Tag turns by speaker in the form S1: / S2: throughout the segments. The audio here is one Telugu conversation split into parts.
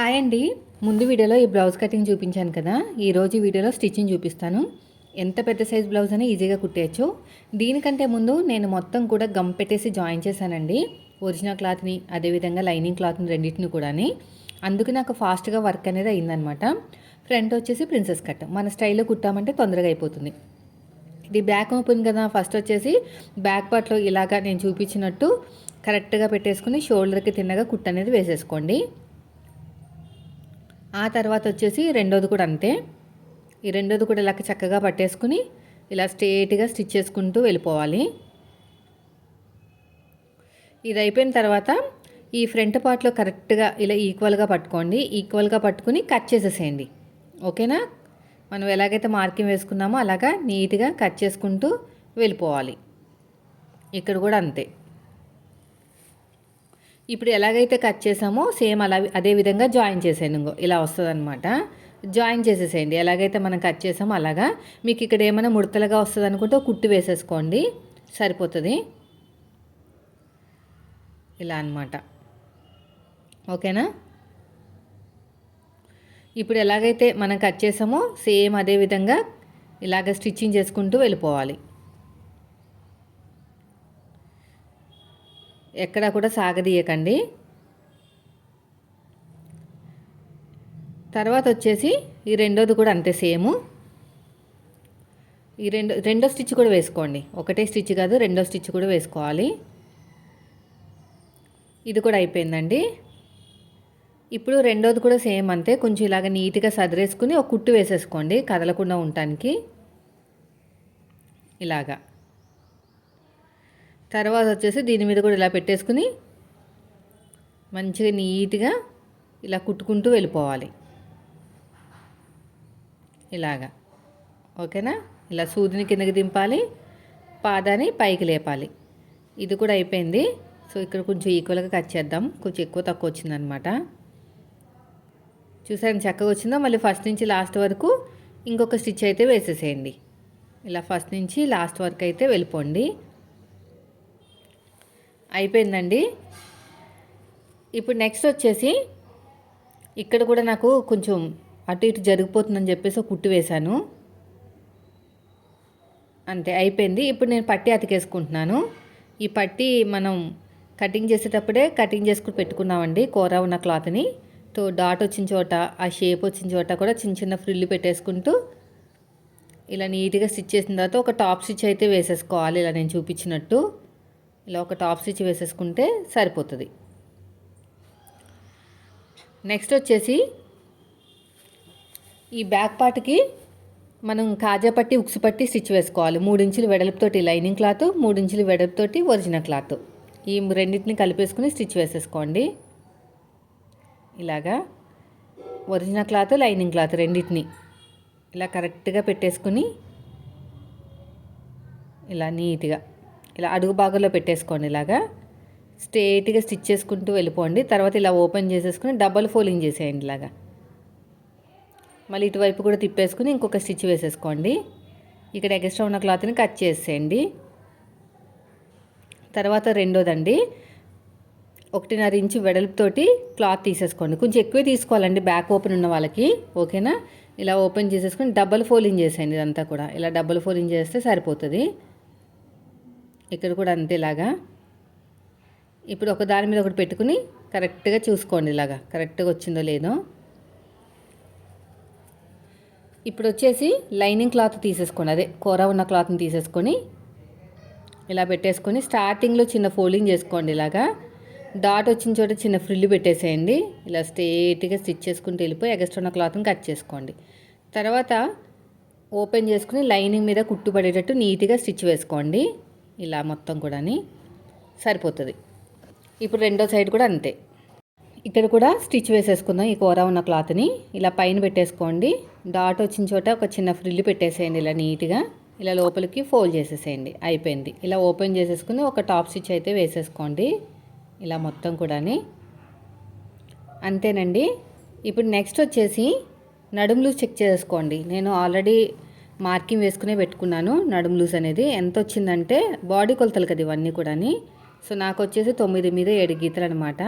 S1: హాయ్ అండి. ముందు వీడియోలో ఈ బ్లౌజ్ కటింగ్ చూపించాను కదా. ఈరోజు వీడియోలో స్టిచ్చింగ్ చూపిస్తాను. ఎంత పెద్ద సైజ్ బ్లౌజ్ అని ఈజీగా కుట్టేయచ్చు. దీనికంటే ముందు నేను మొత్తం కూడా గమ్ పెట్టేసి జాయిన్ చేశానండి. ఒరిజినల్ క్లాత్ని అదేవిధంగా లైనింగ్ క్లాత్ని రెండింటిని కూడాని. అందుకు నాకు ఫాస్ట్గా వర్క్ అనేది అయిందనమాట ఫ్రంట్ వచ్చేసి ప్రిన్సెస్ కట్. మన స్టైల్లో కుట్టామంటే తొందరగా అయిపోతుంది. ఇది బ్యాక్ ఓపెన్ కదా. ఫస్ట్ వచ్చేసి బ్యాక్ పార్ట్లో ఇలాగా నేను చూపించినట్టు కరెక్ట్గా పెట్టేసుకుని షోల్డర్కి తిన్నగా కుట్ అనేది వేసేసుకోండి. ఆ తర్వాత వచ్చేసి రెండోది కూడా అంతే. ఈ రెండోది కూడా ఇలా చక్కగా పట్టేసుకుని ఇలా స్ట్రేట్గా స్టిచ్ చేసుకుంటూ వెళ్ళిపోవాలి. ఇది అయిపోయిన తర్వాత ఈ ఫ్రంట్ పార్ట్లో కరెక్ట్గా ఇలా ఈక్వల్గా పట్టుకోండి. ఈక్వల్గా పట్టుకుని కట్ చేసేసేయండి. ఓకేనా? మనం ఎలాగైతే మార్కింగ్ వేసుకున్నామో అలాగా నీట్గా కట్ చేసుకుంటూ వెళ్ళిపోవాలి. ఇక్కడ కూడా అంతే. ఇప్పుడు ఎలాగైతే కట్ చేసామో సేమ్ అలా అదే విధంగా జాయిన్ చేసేయండి ఇంకో ఇలా వస్తుందన్నమాట. జాయిన్ చేసేసేయండి. ఎలాగైతే మనం కట్ చేసామో అలాగా. మీకు ఇక్కడ ఏమైనా ముడతలుగా వస్తుంది అనుకుంటే కుట్టు వేసేసుకోండి. సరిపోతుంది. ఇలా అనమాట ఓకేనా? ఇప్పుడు ఎలాగైతే మనం కట్ చేసామో సేమ్ అదే విధంగా ఇలాగ స్టిచ్చింగ్ చేసుకుంటూ వెళ్ళిపోవాలి. ఎక్కడా కూడా సాగదీయకండి. తర్వాత వచ్చేసి ఈ రెండోది కూడా అంతే సేము. ఈ రెండో రెండో స్టిచ్ కూడా వేసుకోండి. ఒకటే స్టిచ్ కాదు రెండో స్టిచ్ కూడా వేసుకోవాలి. ఇది కూడా అయిపోయిందండి. ఇప్పుడు రెండోది కూడా సేమ్ అంతే కొంచెం ఇలాగ నీట్గా సదిరేసుకుని ఒక కుట్టు వేసేసుకోండి కదలకుండా ఉండటానికి. ఇలాగా. తర్వాత వచ్చేసి దీని మీద కూడా ఇలా పెట్టేసుకుని మంచిగా నీట్గా ఇలా కుట్టుకుంటూ వెళ్ళిపోవాలి. ఇలాగా. ఓకేనా? ఇలా సూదిని కిందకి దింపాలి పాదాన్ని పైకి లేపాలి. ఇది కూడా అయిపోయింది. సో ఇక్కడ కొంచెం ఈక్వల్గా కట్ చేద్దాం. కొంచెం ఎక్కువ తక్కువ వచ్చిందనమాట. చూసారు చక్కగా వచ్చిందో? మళ్ళీ ఫస్ట్ నుంచి లాస్ట్ వరకు ఇంకొక స్టిచ్ అయితే వేసేసేయండి. ఇలా ఫస్ట్ నుంచి లాస్ట్ వరకు అయితే వెళ్ళిపోండి. అయిపోయిందండి. ఇప్పుడు నెక్స్ట్ వచ్చేసి ఇక్కడ కూడా నాకు కొంచెం అటు ఇటు జరిగిపోతుందని చెప్పేసి ఒక కుట్టు వేశాను. అంతే అయిపోయింది. ఇప్పుడు నేను పట్టి అతికేసుకుంటున్నాను. ఈ పట్టి మనం కటింగ్ చేసేటప్పుడే కటింగ్ చేసుకుని పెట్టుకున్నామండి కూర ఉన్న క్లాత్ని తో డాట్ వచ్చిన చోట ఆ షేప్ వచ్చిన చోట కూడా చిన్న చిన్న ఫ్రిల్లు పెట్టేసుకుంటూ ఇలా నీట్గా స్టిచ్ చేసిన తర్వాత ఒక టాప్ స్టిచ్ అయితే వేసేసుకోవాలి ఇలా నేను చూపించినట్టు. ఇలా ఒక టాప్ స్టిచ్ వేసేసుకుంటే సరిపోతుంది. నెక్స్ట్ వచ్చేసి ఈ బ్యాక్ పార్ట్కి మనం కాజా పట్టి ఉక్సు పట్టి స్టిచ్ వేసుకోవాలి. మూడించులు వెడల్పుతోటి లైనింగ్ క్లాత్ మూడించులు వెడల్పుతోటి ఒరిజినల్ క్లాత్. ఈ రెండింటిని కలిపేసుకుని స్టిచ్ వేసేసుకోండి. ఇలాగా ఒరిజినల్ క్లాత్ లైనింగ్ క్లాత్ రెండింటిని ఇలా కరెక్ట్గా పెట్టేసుకుని ఇలా నీట్గా ఇలా అడుగు భాగంలో పెట్టేసుకోండి ఇలాగా. స్ట్రేట్గా స్టిచ్ చేసుకుంటూ వెళ్ళిపోండి. తర్వాత ఇలా ఓపెన్ చేసేసుకుని డబల్ ఫోల్డింగ్ చేసేయండి ఇలాగా. మళ్ళీ ఇటువైపు కూడా తిప్పేసుకుని ఇంకొక స్టిచ్ వేసేసుకోండి. ఇక్కడ ఎక్స్ట్రా ఉన్న క్లాత్ని కట్ చేసేయండి. తర్వాత రెండోదండి ఒకటిన్నర ఇంచు వెడల్పుతోటి క్లాత్ తీసేసుకోండి. కొంచెం ఎక్కువే తీసుకోవాలండి బ్యాక్ ఓపెన్ ఉన్న వాళ్ళకి. ఓకేనా? ఇలా ఓపెన్ చేసేసుకుని డబల్ ఫోల్డింగ్ చేసేయండి ఇదంతా కూడా. ఇలా డబల్ ఫోల్డింగ్ చేస్తే సరిపోతుంది. ఇక్కడ కూడా అంతేలాగా ఇప్పుడు ఒక దాని మీద ఒకటి పెట్టుకుని కరెక్ట్గా చూసుకోండి ఇలాగా. కరెక్ట్గా వచ్చిందో లేదో. ఇప్పుడు వచ్చేసి లైనింగ్ క్లాత్ తీసేసుకోండి. అదే కూర ఉన్న క్లాత్ని తీసేసుకొని ఇలా పెట్టేసుకొని స్టార్టింగ్లో చిన్న ఫోల్డింగ్ చేసుకోండి ఇలాగా. డాట్ వచ్చిన చోట చిన్న ఫ్రిల్లు పెట్టేసేయండి. ఇలా స్ట్రేట్గా స్టిచ్ చేసుకుంటూ వెళ్ళిపోయి ఎగస్ట్ ఉన్న క్లాత్ని కట్ చేసుకోండి. తర్వాత ఓపెన్ చేసుకుని లైనింగ్ మీద కుట్టుబడేటట్టు నీట్గా స్టిచ్ వేసుకోండి. ఇలా మొత్తం కూడా సరిపోతుంది. ఇప్పుడు రెండో సైడ్ కూడా అంతే. ఇక్కడ కూడా స్టిచ్ వేసేసుకుందాం. ఈ కూర ఉన్న క్లాత్ని ఇలా పైన పెట్టేసుకోండి. డాట్ వచ్చిన చోట ఒక చిన్న ఫ్రిల్లు పెట్టేసేయండి ఇలా నీట్గా. ఇలా లోపలికి ఫోల్డ్ చేసేసేయండి. అయిపోయింది. ఇలా ఓపెన్ చేసేసుకుని ఒక టాప్ స్టిచ్ అయితే వేసేసుకోండి. ఇలా మొత్తం కూడా అంతేనండి. ఇప్పుడు నెక్స్ట్ వచ్చేసి నడుములు చెక్ చేసుకోండి. నేను ఆల్రెడీ మార్కింగ్ వేసుకునే పెట్టుకున్నాను. నడుము లూజ్ అనేది ఎంత వచ్చిందంటే బాడీ కొలతలు కదా ఇవన్నీ కూడాని. సో నాకు వచ్చేసి తొమ్మిది మీద ఏడు గీతలు అనమాట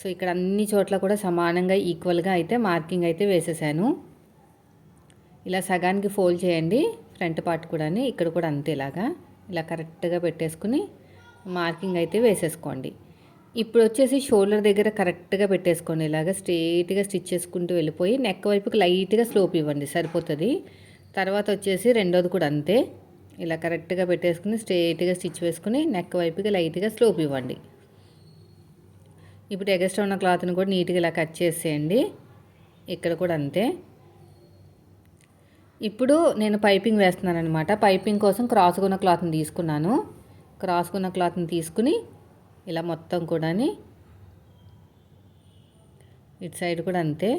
S1: సో ఇక్కడ అన్ని చోట్ల కూడా సమానంగా ఈక్వల్గా అయితే మార్కింగ్ అయితే వేసేసాను. ఇలా సగానికి ఫోల్డ్ చేయండి. ఫ్రంట్ పార్ట్ కూడా ఇక్కడ కూడా అంతే ఇలాగా. ఇలా కరెక్ట్గా పెట్టేసుకుని మార్కింగ్ అయితే వేసేసుకోండి. ఇప్పుడు వచ్చేసి షోల్డర్ దగ్గర కరెక్ట్గా పెట్టేసుకోండి. ఇలాగ స్ట్రేట్గా స్టిచ్ చేసుకుంటూ వెళ్ళిపోయి నెక్ వైపుకి లైట్గా స్లోప్ ఇవ్వండి. సరిపోతుంది. తర్వాత వచ్చేసి రెండోది కూడా అంతే. ఇలా కరెక్ట్గా పెట్టేసుకుని స్ట్రేట్గా స్టిచ్ వేసుకుని నెక్ వైపుకి లైట్గా స్లోప్ ఇవ్వండి. ఇప్పుడు ఎగస్ట్రా ఉన్న క్లాత్ని కూడా నీట్గా ఇలా కట్ చేసేయండి. ఇక్కడ కూడా అంతే. ఇప్పుడు నేను పైపింగ్ వేస్తున్నాను అనమాట పైపింగ్ కోసం క్రాస్గా ఉన్న క్లాత్ని తీసుకున్నాను. క్రాస్గా ఉన్న క్లాత్ని తీసుకుని ఇలా మొత్తం కూడా ఇటు సైడ్ కూడా అంతే.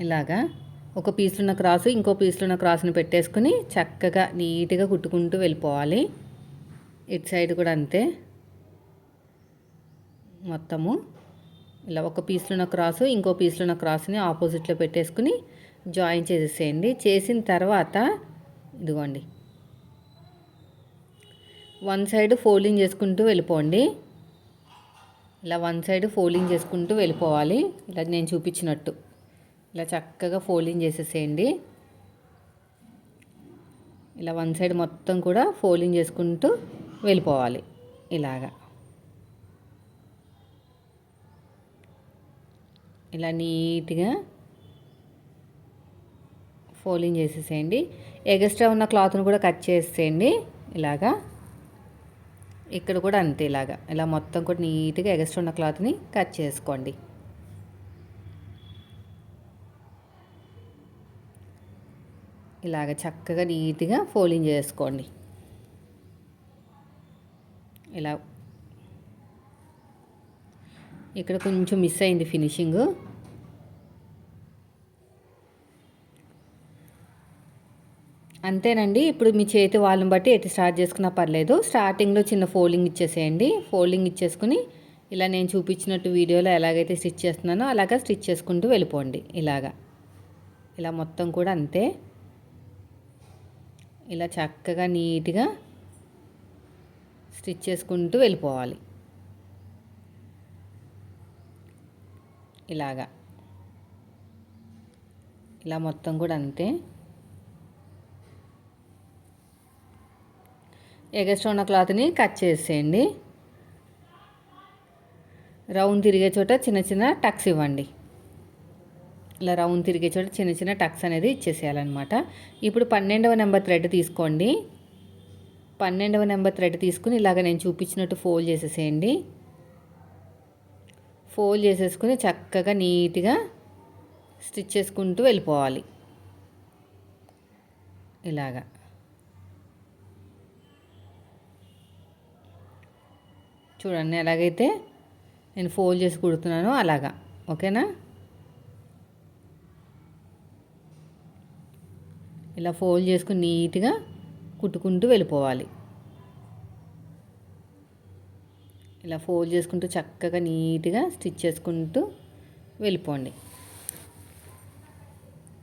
S1: ఇలాగా ఒక పీస్లో ఉన్న క్రాసు ఇంకో పీస్లో ఉన్న క్రాస్ని పెట్టేసుకుని చక్కగా నీట్గా కుట్టుకుంటూ వెళ్ళిపోవాలి. ఇటు సైడ్ కూడా అంతే. మొత్తము. ఇలా ఒక పీస్లో ఉన్న క్రాసు ఇంకో పీస్లో ఉన్న క్రాస్ని ఆపోజిట్లో పెట్టేసుకుని జాయిన్ చేసేసేయండి. చేసిన తర్వాత ఇదిగోండి. వన్ సైడ్ ఫోల్డింగ్ చేసుకుంటూ వెళ్ళిపోండి. ఇలా వన్ సైడ్ ఫోల్డింగ్ చేసుకుంటూ వెళ్ళిపోవాలి. ఇలా నేను చూపించినట్టు. ఇలా చక్కగా ఫోల్డింగ్ చేసేసేయండి. ఇలా వన్ సైడ్ మొత్తం కూడా ఫోల్డింగ్ చేసుకుంటూ వెళ్ళిపోవాలి ఇలాగా. ఇలా నీట్గా ఫోల్డింగ్ చేసేసేయండి. ఎగస్ట్రా ఉన్న క్లాత్ను కూడా కట్ చేసేయండి ఇలాగా. ఇక్కడ కూడా అంతే ఇలాగా. ఇలా మొత్తం కూడా నీట్గా ఎగస్ట్రా ఉన్న క్లాత్ని కట్ చేసుకోండి. ఇలాగ చక్కగా నీట్గా ఫోల్డింగ్ చేసుకోండి. ఇలా. ఇక్కడ కొంచెం మిస్ అయింది ఫినిషింగ్. అంతేనండి ఇప్పుడు మీ చేతి వాళ్ళని బట్టి ఎటు స్టార్ట్ చేసుకున్నా పర్లేదు. స్టార్టింగ్లో చిన్న ఫోల్డింగ్ ఇచ్చేసేయండి. ఫోల్డింగ్ ఇచ్చేసుకుని ఇలా నేను చూపించినట్టు వీడియోలో ఎలాగైతే స్టిచ్ చేస్తున్నానో అలాగా స్టిచ్ చేసుకుంటూ వెళ్ళిపోండి. ఇలాగా. ఇలా మొత్తం కూడా అంతే. ఇలా చక్కగా నీట్గా స్టిచ్ చేసుకుంటూ వెళ్ళిపోవాలి. ఇలాగా. ఇలా మొత్తం కూడా అంతే. ఎగస్ట్ ఉన్న క్లాత్ని కట్ చేసేయండి. రౌండ్ తిరిగే చోట చిన్న చిన్న టక్స్ ఇవ్వండి. ఇలా రౌండ్ తిరిగే చోట చిన్న చిన్న టక్స్ అనేది ఇచ్చేసేయాలన్నమాట. ఇప్పుడు పన్నెండవ నెంబర్ థ్రెడ్ తీసుకోండి. పన్నెండవ నెంబర్ థ్రెడ్ తీసుకుని ఇలాగ నేను చూపించినట్టు ఫోల్డ్ చేసేసేయండి. ఫోల్డ్ చేసేసుకుని చక్కగా నీట్గా స్టిచ్ చేసుకుంటూ వెళ్ళిపోవాలి. ఇలాగా. చూడండి ఎలాగైతే నేను ఫోల్డ్ చేసి కుడుతున్నానో అలాగా. ఓకేనా? ఇలా ఫోల్డ్ చేసుకుని నీట్గా కుట్టుకుంటూ వెళ్ళిపోవాలి. ఇలా ఫోల్డ్ చేసుకుంటూ చక్కగా నీట్గా స్టిచ్ చేసుకుంటూ వెళ్ళిపోండి.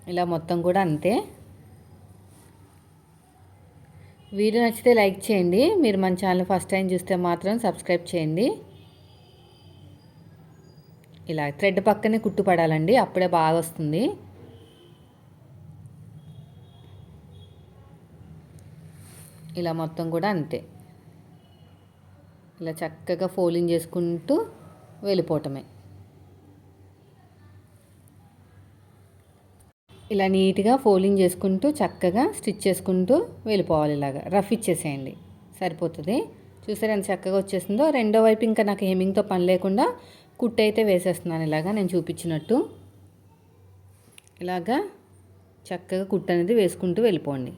S1: ఇలా మొత్తం కూడా అంతే. వీడియో నచ్చితే లైక్ చేయండి. మీరు మన ఛానల్ ఫస్ట్ టైం చూస్తే మాత్రం సబ్స్క్రైబ్ చేయండి. ఇలా థ్రెడ్ పక్కనే కుట్టు పడాలండి అప్పుడే బాగా వస్తుంది. ఇలా మొత్తం కూడా అంతే. ఇలా చక్కగా ఫోలింగ్ చేసుకుంటూ వెళ్ళిపోవటమే. ఇలా నీట్గా ఫోలింగ్ చేసుకుంటూ చక్కగా స్టిచ్ చేసుకుంటూ వెళ్ళిపోవాలి ఇలాగా. రఫ్ ఇచ్చేసేయండి. సరిపోతుంది. చూసారు ఎంత చక్కగా వచ్చేసిందో? రెండో వైపు ఇంకా నాకు హెమింగ్తో పని లేకుండా కుట్టు అయితే వేసేస్తున్నాను ఇలాగా నేను చూపించినట్టు. ఇలాగా చక్కగా కుట్టు అనేది వేసుకుంటూ వెళ్ళిపోండి.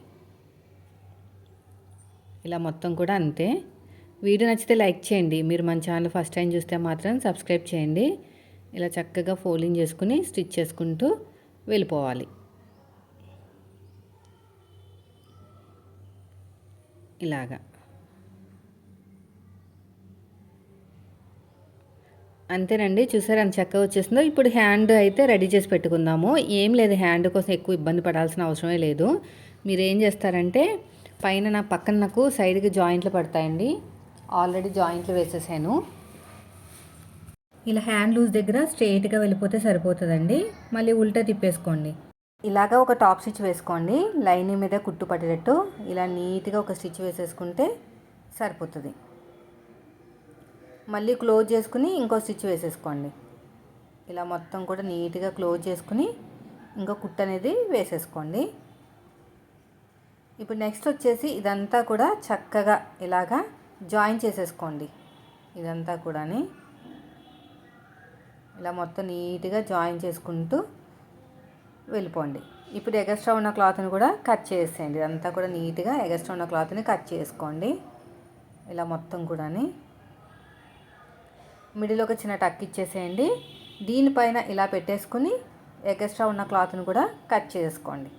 S1: ఇలా మొత్తం కూడా అంతే. వీడియో నచ్చితే లైక్ చేయండి. మీరు మన ఛానల్ ఫస్ట్ టైం చూస్తే మాత్రం సబ్స్క్రైబ్ చేయండి. ఇలా చక్కగా ఫోల్డింగ్ చేసుకుని స్టిచ్ చేసుకుంటూ వెళ్ళిపోవాలి. ఇలాగా. అంతేనండి. చూసారు అంత చక్కగా వచ్చేసిందో. ఇప్పుడు హ్యాండ్ అయితే రెడీ చేసి పెట్టుకుందాము. ఏం లేదు. హ్యాండ్ కోసం ఎక్కువ ఇబ్బంది పడాల్సిన అవసరమే లేదు. మీరు ఏం చేస్తారంటే పైన నా పక్కన నాకు సైడ్కి జాయింట్లు పడతాయండి. ఆల్రెడీ జాయింట్లు వేసేసాను. ఇలా హ్యాండ్ లూజ్ దగ్గర స్ట్రెయిట్గా వెళ్ళిపోతే సరిపోతుందండి. మళ్ళీ ఉల్టా తిప్పేసుకోండి. ఇలాగా ఒక టాప్ స్టిచ్ వేసుకోండి. లైనింగ్ మీద కుట్టు పడేటట్టు ఇలా నీట్గా ఒక స్టిచ్ వేసేసుకుంటే సరిపోతుంది. మళ్ళీ క్లోజ్ చేసుకుని ఇంకో స్టిచ్ వేసేసుకోండి. ఇలా మొత్తం కూడా నీట్గా క్లోజ్ చేసుకుని ఇంకో కుట్టు అనేది వేసేసుకోండి. ఇప్పుడు నెక్స్ట్ వచ్చేసి ఇదంతా కూడా చక్కగా ఇలాగా జాయిన్ చేసేసుకోండి. ఇదంతా కూడాని ఇలా మొత్తం నీట్గా జాయిన్ చేసుకుంటూ వెళ్ళిపోండి. ఇప్పుడు ఎగస్ట్రా ఉన్న క్లాత్ని కూడా కట్ చేసేయండి. ఇదంతా కూడా నీట్గా ఎగస్ట్రా ఉన్న క్లాత్ని కట్ చేసుకోండి. ఇలా మొత్తం కూడాని మిడిల్ ఒక చిన్న టక్ ఇచ్చేసేయండి. దీనిపైన ఇలా పెట్టేసుకుని ఎగస్ట్రా ఉన్న క్లాత్ని కూడా కట్ చేసుకోండి.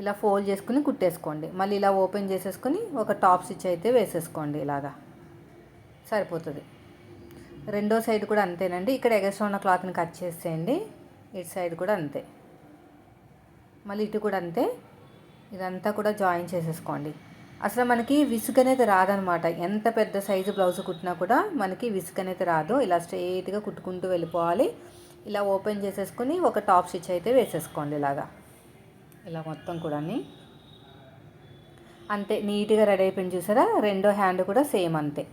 S1: ఇలా ఫోల్డ్ చేసుకుని కుట్టేసుకోండి. మళ్ళీ ఇలా ఓపెన్ చేసేసుకుని ఒక టాప్ స్టిచ్ అయితే వేసేసుకోండి ఇలాగా. సరిపోతుంది. రెండో సైడ్ కూడా అంతేనండి. ఇక్కడ ఎగస్ట్రా ఉన్న క్లాత్ని కట్ చేసేయండి. ఇటు సైడ్ కూడా అంతే. మళ్ళీ ఇటు కూడా అంతే. ఇదంతా కూడా జాయిన్ చేసేసుకోండి. అసలు మనకి విసుగు అనేది రాదనమాట. ఎంత పెద్ద సైజు బ్లౌజ్ కుట్టినా కూడా మనకి విసుగు అనేది రాదు. ఇలా స్ట్రైట్గా కుట్టుకుంటూ వెళ్ళిపోవాలి. ఇలా ఓపెన్ చేసేసుకొని ఒక టాప్ స్టిచ్ అయితే వేసేసుకోండి ఇలాగా. ఇలా మొత్తం కూడా అంతే నీట్గా రెడీ అయిపోయింది చూసారా? రెండో హ్యాండ్ కూడా సేమ్ అంతే.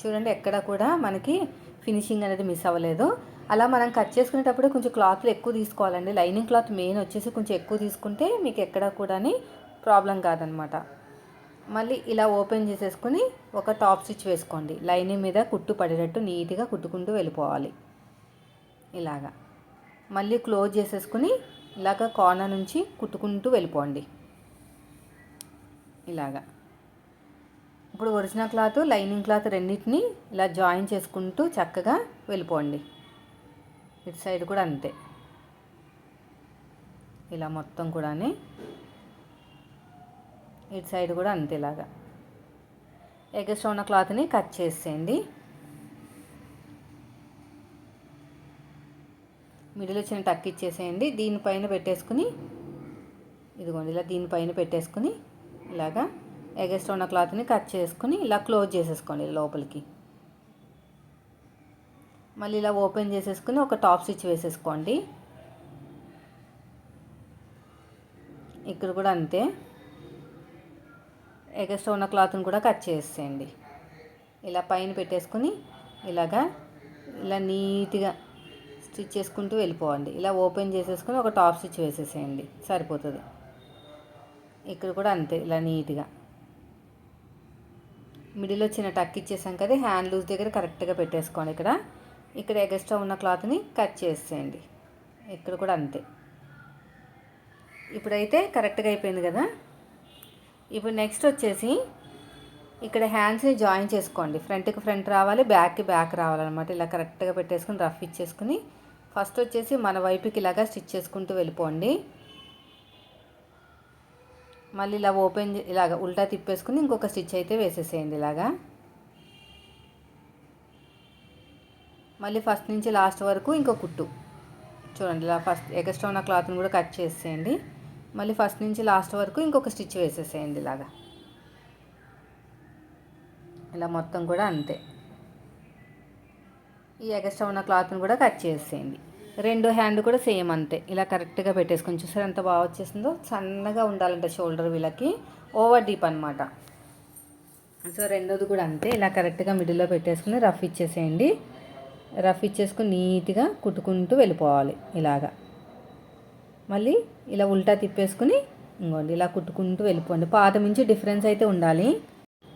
S1: చూడండి ఎక్కడ కూడా మనకి ఫినిషింగ్ అనేది మిస్ అవ్వలేదు. అలా మనం కట్ చేసుకునేటప్పుడు కొంచెం క్లాత్లు ఎక్కువ తీసుకోవాలండి. లైనింగ్ క్లాత్ మెయిన్ వచ్చేసి కొంచెం ఎక్కువ తీసుకుంటే మీకు ఎక్కడ కూడా ప్రాబ్లం కాదనమాట. మళ్ళీ ఇలా ఓపెన్ చేసేసుకుని ఒక టాప్ స్టిచ్ వేసుకోండి. లైనింగ్ మీద కుట్టు పడేటట్టు నీట్గా కుట్టుకుంటూ వెళ్ళిపోవాలి. ఇలాగా. మళ్ళీ క్లోజ్ చేసేసుకుని ఇలాగ కార్నర్ నుంచి కుట్టుకుంటూ వెళ్ళిపోండి. ఇలాగా. ఇప్పుడు ఒరిజినల్ క్లాత్ లైనింగ్ క్లాత్ రెండింటిని ఇలా జాయిన్ చేసుకుంటూ చక్కగా వెళ్ళిపోండి. ఇటు సైడ్ కూడా అంతే. ఇలా మొత్తం కూడా ఇటు సైడ్ కూడా అంతే ఇలాగా. ఎగస్ట్రా ఉన్న క్లాత్ని కట్ చేసేయండి. మిడిల్ వచ్చిన టక్ ఇచ్చేసేయండి. దీనిపైన పెట్టేసుకుని ఇదిగోండి ఇలా దీనిపైన పెట్టేసుకుని ఇలాగా ఎగస్ట్ ఉన్న క్లాత్ని కట్ చేసుకుని ఇలా క్లోజ్ చేసేసుకోండి లోపలికి. మళ్ళీ ఇలా ఓపెన్ చేసేసుకుని ఒక టాప్ స్టిచ్ వేసేసుకోండి. ఇక్కడ కూడా అంతే. ఎగస్ట్ ఉన్న క్లాత్ని కూడా కట్ చేసేయండి. ఇలా పైన పెట్టేసుకుని ఇలాగా ఇలా నీట్గా స్టిచ్ చేసుకుంటూ వెళ్ళిపోవండి. ఇలా ఓపెన్ చేసేసుకుని ఒక టాప్ స్టిచ్ వేసేసేయండి. సరిపోతుంది. ఇక్కడ కూడా అంతే ఇలా నీట్గా. మిడిల్లో చిన్న టక్ ఇచ్చేసాం కదా హ్యాండ్ లూజ్ దగ్గర కరెక్ట్గా పెట్టేసుకోండి ఇక్కడ. ఇక్కడ ఎగస్ట్రా ఉన్న క్లాత్ని కట్ చేసేయండి. ఇక్కడ కూడా అంతే. ఇప్పుడైతే కరెక్ట్గా అయిపోయింది కదా. ఇప్పుడు నెక్స్ట్ వచ్చేసి ఇక్కడ హ్యాండ్స్ని జాయిన్ చేసుకోండి. ఫ్రంట్కి ఫ్రంట్ రావాలి బ్యాక్కి బ్యాక్ రావాలన్నమాట. ఇలా కరెక్ట్గా పెట్టేసుకుని రఫ్ ఇచ్చేసుకుని ఫస్ట్ వచ్చేసి మన వైపుకి ఇలాగా స్టిచ్ చేసుకుంటూ వెళ్ళిపోండి. మళ్ళీ ఇలా ఓపెన్ ఇలాగ ఉల్టా తిప్పేసుకుని ఇంకొక స్టిచ్ అయితే వేసేసేయండి ఇలాగా. మళ్ళీ ఫస్ట్ నుంచి లాస్ట్ వరకు ఇంకో కుట్టు. చూడండి ఇలా ఫస్ట్ ఎగస్ట్రా ఉన్న క్లాత్ని కూడా కట్ చేసేయండి. మళ్ళీ ఫస్ట్ నుంచి లాస్ట్ వరకు ఇంకొక స్టిచ్ వేసేసేయండి ఇలాగా. ఇలా మొత్తం కూడా అంతే. ఈ ఎగస్ట్రా ఉన్న క్లాత్ని కూడా కట్ చేసేయండి. రెండో హ్యాండ్ కూడా సేమ్ అంతే. ఇలా కరెక్ట్గా పెట్టేసుకొని చూసారు ఎంత బాగా వచ్చేసిందో? సన్నగా ఉండాలంటే షోల్డర్ వీళ్ళకి. ఓవర్ డీప్ అనమాట సో రెండోది కూడా అంతే. ఇలా కరెక్ట్గా మిడిల్లో పెట్టేసుకుని రఫ్ ఇచ్చేసేయండి. రఫ్ ఇచ్చేసుకుని నీట్గా కుట్టుకుంటూ వెళ్ళిపోవాలి ఇలాగా. మళ్ళీ ఇలా ఉల్టా తిప్పేసుకుని ఇంకోండి ఇలా కుట్టుకుంటూ వెళ్ళిపోండి. పాత నుంచి డిఫరెన్స్ అయితే ఉండాలి.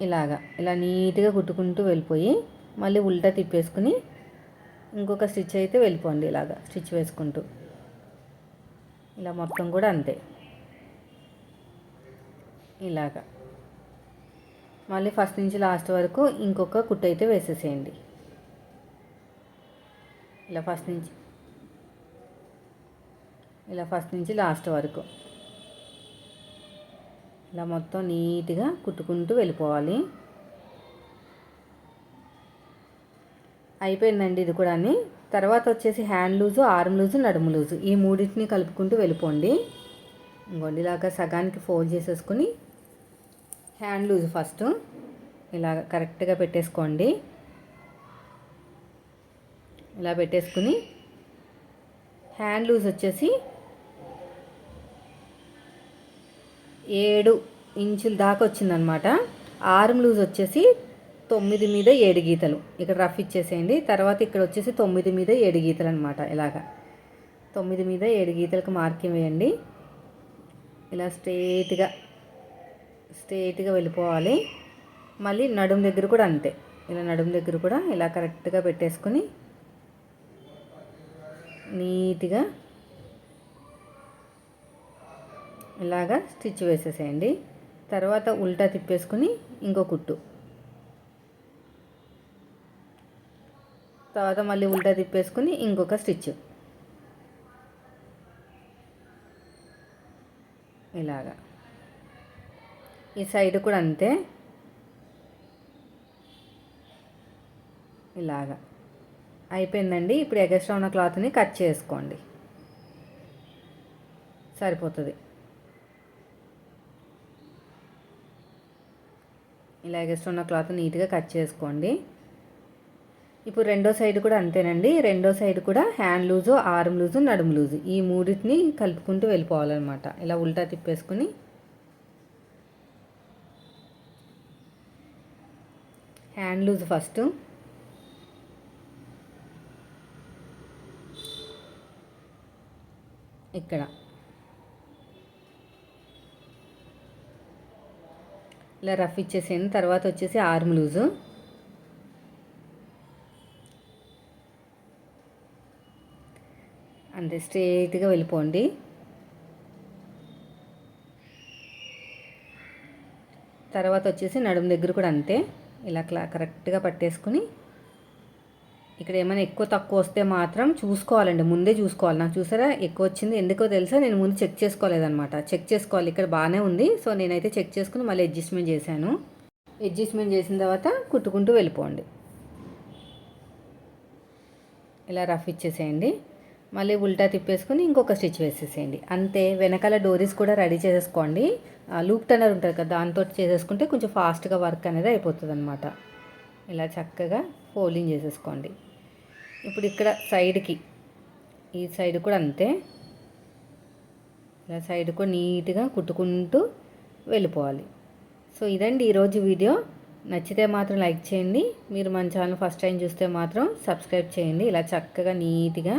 S1: ఇలాగా. ఇలా నీట్గా కుట్టుకుంటూ వెళ్ళిపోయి మళ్ళీ ఉల్టా తిప్పేసుకుని ఇంకొక స్టిచ్ అయితే వెళ్ళిపోండి ఇలాగా స్టిచ్ వేసుకుంటూ. ఇలా మొత్తం కూడా అంతే. ఇలాగా. మళ్ళీ ఫస్ట్ నుంచి లాస్ట్ వరకు ఇంకొక కుట్టు అయితే వేసేసేయండి. ఇలా ఫస్ట్ నుంచి ఇలా ఫస్ట్ నుంచి లాస్ట్ వరకు. ఇలా మొత్తం నీట్గా కుట్టుకుంటూ వెళ్ళిపోవాలి. అయిపోయిందండి ఇది కూడా తర్వాత వచ్చేసి హ్యాండ్ లూజు ఆర్మ్ లూజు నడుము లూజు. ఈ మూడింటిని కలుపుకుంటూ వెళ్ళిపోండి. ఇంకోండి సగానికి ఫోల్డ్ చేసేసుకుని హ్యాండ్ లూజ్ ఫస్ట్. ఇలా కరెక్ట్గా పెట్టేసుకోండి. ఇలా పెట్టేసుకుని హ్యాండ్ లూజ్ వచ్చేసి ఏడు ఇంచుల దాకా వచ్చిందనమాట. ఆర్మ్ లూజ్ వచ్చేసి తొమ్మిది మీద ఏడు గీతలు. ఇక్కడ రఫ్ ఇచ్చేసేయండి. తర్వాత ఇక్కడ వచ్చేసి తొమ్మిది మీద ఏడు గీతలు అనమాట ఇలాగా. తొమ్మిది మీద ఏడు గీతలకు మార్కింగ్ వేయండి. ఇలా స్ట్రేట్గా స్ట్రేట్గా వెళ్ళిపోవాలి. మళ్ళీ నడుము దగ్గర కూడా అంతే. ఇలా నడుము దగ్గర కూడా ఇలా కరెక్ట్గా పెట్టేసుకొని నీట్గా ఇలాగా స్టిచ్ వేసేసేయండి. తర్వాత ఉల్టా తిప్పేసుకుని ఇంకో కుట్టు. తర్వాత మళ్ళీ ఉల్టా తిప్పేసుకుని ఇంకొక స్టిచ్. ఇలాగా. ఈ సైడ్ కూడా అంతే. ఇలాగా. అయిపోయిందండి. ఇప్పుడు ఎగస్ట్రా ఉన్న క్లాత్ని కట్ చేసుకోండి. సరిపోతుంది. ఇలా ఎగస్ట్రా ఉన్న క్లాత్ నీట్గా కట్ చేసుకోండి. ఇప్పుడు రెండో సైడ్ కూడా అంతేనండి. రెండో సైడ్ కూడా హ్యాండ్ లూజు ఆర్మ్ లూజు నడుము లూజు. ఈ మూడింటిని కలుపుకుంటూ వెళ్ళిపోవాలన్నమాట. ఇలా ఉల్టా తిప్పేసుకుని. Hand loose first. ఇక్కడ. ఇలా రఫ్ ఇచ్చేసాను తర్వాత వచ్చేసి ఆర్మ్ లూజు. అంతే స్ట్రేట్గా వెళ్ళిపోండి. తర్వాత వచ్చేసి నడుము దగ్గర కూడా అంతే. ఇలా క్లా కరెక్ట్గా పట్టేసుకుని ఇక్కడ ఏమైనా ఎక్కువ తక్కువ వస్తే మాత్రం చూసుకోవాలండి. ముందే చూసుకోవాలి. నాకు చూసారా? ఎక్కువ వచ్చింది. ఎందుకో తెలుసా? నేను ముందు చెక్ చేసుకోలేదనమాట చెక్ చేసుకోవాలి. ఇక్కడ బాగానే ఉంది. సో నేనైతే చెక్ చేసుకుని మళ్ళీ అడ్జస్ట్మెంట్ చేశాను. అడ్జస్ట్మెంట్ చేసిన తర్వాత కుట్టుకుంటూ వెళ్ళిపోండి. ఇలా రఫ్ ఇచ్చేసేయండి. మళ్ళీ ఉల్టా తిప్పేసుకుని ఇంకొక స్టిచ్ వేసేసేయండి. అంతే వెనకాల డోరీస్ కూడా రెడీ చేసేసుకోండి. లూప్ టన్నర్ ఉంటుంది కదా దాంతో చేసేసుకుంటే కొంచెం ఫాస్ట్గా వర్క్ అనేది అయిపోతుంది అనమాట ఇలా చక్కగా ఫోల్డింగ్ చేసేసుకోండి. ఇప్పుడు ఇక్కడ సైడ్కి ఈ సైడ్ కూడా అంతే. ఇలా సైడ్ కూడా నీట్గా కుట్టుకుంటూ వెళ్ళిపోవాలి. సో ఇదండి ఈరోజు వీడియో. నచ్చితే మాత్రం లైక్ చేయండి. మీరు మన ఛానల్ ఫస్ట్ టైం చూస్తే మాత్రం సబ్స్క్రైబ్ చేయండి. ఇలా చక్కగా నీట్గా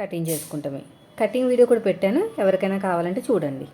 S1: కటింగ్ చేసుకుంటామే. కటింగ్ వీడియో కూడా పెట్టాను. ఎవరికైనా కావాలంటే చూడండి.